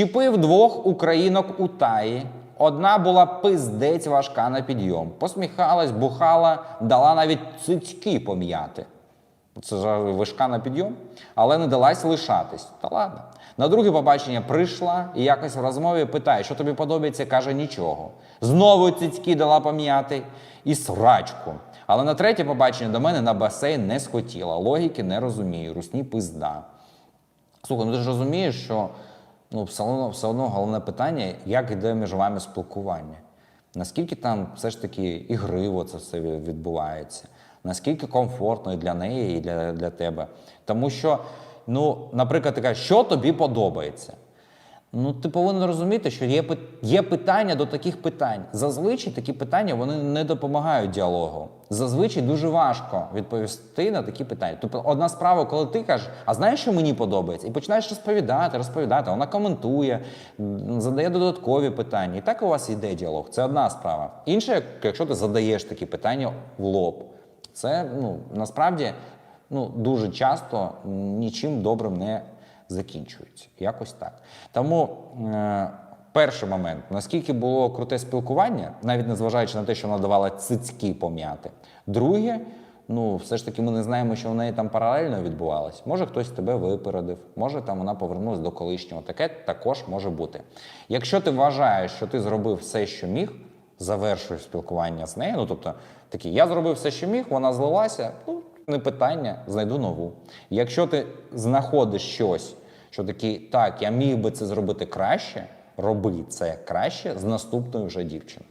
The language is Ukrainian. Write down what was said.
Вчепив двох українок у таї. Одна була пиздець важка на підйом. Посміхалась, бухала, дала навіть цицьки пом'яти. Це ж вишка на підйом, але не далась лишатись. Та ладно. На друге побачення прийшла і якось в розмові питає, що тобі подобається, каже нічого. Знову цицьки дала пом'яти і срачку. Але на третє побачення до мене на басейн не схотіла. Логіки не розумію. Русні пизда. Слухай, ну ти ж розумієш, що ну, все, одно, все одно головне питання, як йде між вами спілкування. Наскільки там все ж таки ігриво це все відбувається, наскільки комфортно і для неї, і для, для тебе. Тому що, ну, наприклад, ти що тобі подобається. Ну, ти повинен розуміти, що є, є питання до таких питань. Зазвичай такі питання вони не допомагають діалогу. Зазвичай дуже важко відповісти на такі питання. Тобто, одна справа, коли ти кажеш, а знаєш, що мені подобається, і починаєш розповідати, розповідати, вона коментує, задає додаткові питання. І так у вас йде діалог. Це одна справа. Інша, якщо ти задаєш такі питання в лоб, це ну насправді ну дуже часто нічим добрим не закінчуються. Якось так. Тому е, перший момент, наскільки було круте спілкування, навіть незважаючи на те, що вона давала цицьки пом'яти. Друге, ну все ж таки ми не знаємо, що в неї там паралельно відбувалось. Може, хтось тебе випередив, може там вона повернулася до колишнього. Таке також може бути. Якщо ти вважаєш, що ти зробив все, що міг, завершуй спілкування з нею. Ну тобто, такий, я зробив все, що міг, вона злилася. Ну, не питання, знайду нову. Якщо ти знаходиш щось, що такий, так, я міг би це зробити краще, роби це краще з наступною вже дівчиною.